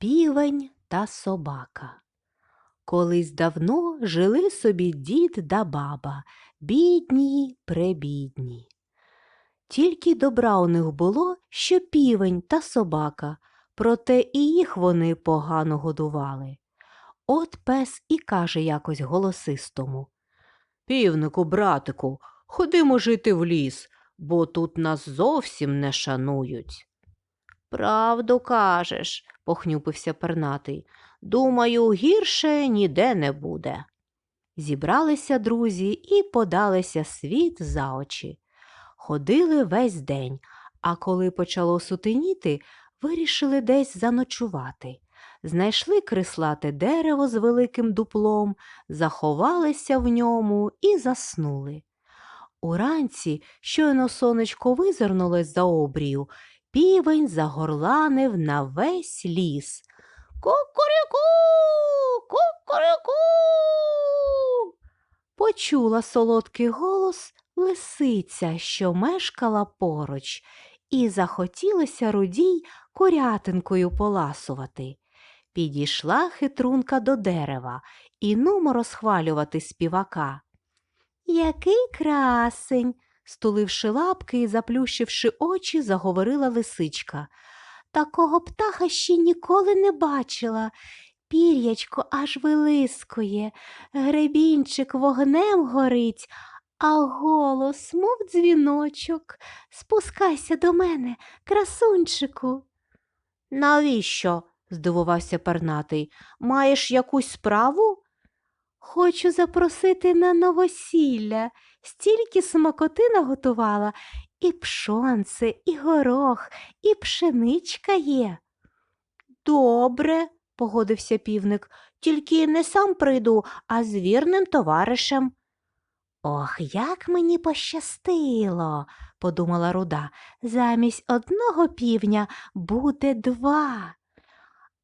Півень та собака. Колись давно жили собі дід да баба, бідні, пребідні. Тільки добра у них було, що півень та собака, проте і їх вони погано годували. От пес і каже якось голосистому. Півнику, братику, ходимо жити в ліс, бо тут нас зовсім не шанують. Правду кажеш, похнюпився пернатий. Думаю, гірше ніде не буде. Зібралися друзі і подалися світ за очі. Ходили весь день, а коли почало сутеніти, вирішили десь заночувати. Знайшли крислате дерево з великим дуплом, заховалися в ньому і заснули. Уранці, щойно сонечко визирнулось за обрію, півень загорланив на весь ліс. Кукуріку, кукуріку. Почула солодкий голос лисиця, що мешкала поруч, і захотілося рудій курятинкою поласувати. Підійшла хитрунка до дерева і нумо розхвалювати співака. Який красень, стуливши лапки і заплющивши очі, заговорила лисичка. Такого птаха ще ніколи не бачила. Пір'ячко аж вилискує, гребінчик вогнем горить, а голос, мов дзвіночок. Спускайся до мене, красунчику. Навіщо? здивувався пернатий. Маєш якусь справу? Хочу запросити на новосілля. Стільки смакоти наготувала, і пшонце, і горох, і пшеничка є. Добре, погодився півник, тільки не сам прийду, а з вірним товаришем. Ох, як мені пощастило, подумала руда, замість одного півня буде два.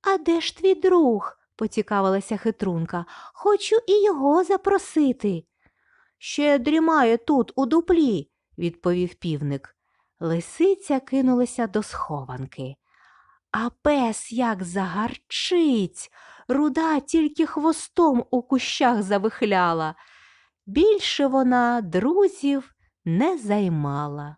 А де ж твій друг? Поцікавилася хитрунка. Хочу і його запросити. Ще дрімає тут, у дуплі, відповів півник. Лисиця кинулася до схованки. А пес як загарчить. Руда тільки хвостом у кущах завихляла. Більше вона друзів не займала.